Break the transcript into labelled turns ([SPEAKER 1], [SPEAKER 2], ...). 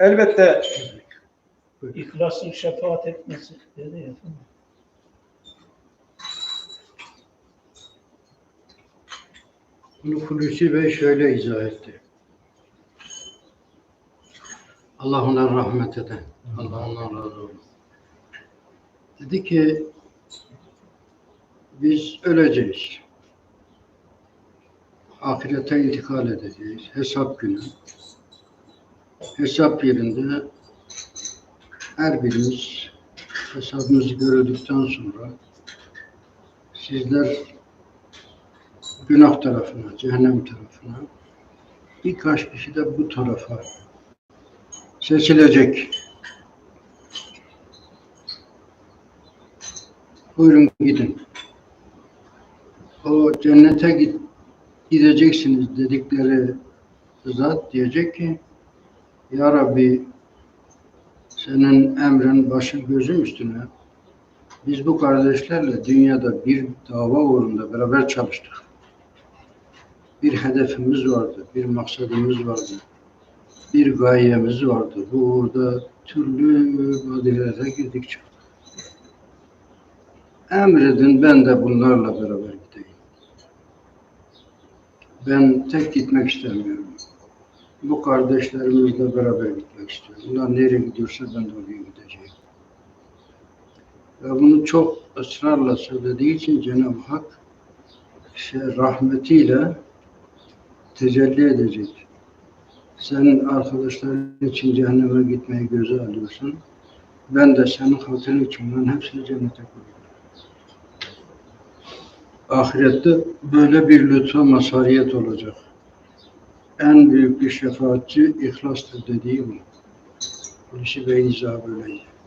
[SPEAKER 1] elbette
[SPEAKER 2] İhlasın şefaat etmesi dedi ya.
[SPEAKER 3] Bunu Hulusi Bey şöyle izah etti. Allah ona rahmet ede. Allah ondan razı olsun. Dedi ki biz öleceğiz. Ahirete intikal edeceğiz. Hesap günü. Hesap yerinde her birimiz hesabımızı görüldükten sonra sizler günah tarafına, cehennem tarafına, birkaç kişi de bu tarafa seçilecek. Buyurun gidin. O cennete git, gideceksiniz dedikleri zat diyecek ki Ya Rabbi senin emrin başı gözüm üstüne biz bu kardeşlerle dünyada bir dava uğrunda beraber çalıştık bir hedefimiz vardı, bir maksadımız vardı, bir gayemiz vardı. Bu uğurda türlü vadidelere girdik çıktık. Emredin ben de bunlarla beraber gideyim. Ben tek gitmek istemiyorum. Bu kardeşlerimizle beraber gitmek istiyorum. Bunlar nereye gidiyorsa ben de oraya gideceğim. Ve bunu çok ısrarla söylediği için Cenab-ı Hak şey, rahmetiyle tecelli edecek. Sen arkadaşların için cehenneme gitmeyi göze alıyorsun. Ben de senin hatırın için ben hepsini cennete koyuyorum. Ahirette böyle bir lütfa mazhariyet olacak. En büyük bir şefaatçi ihlastır dediği bu. Hulusi Bey'in izahı böyleydi.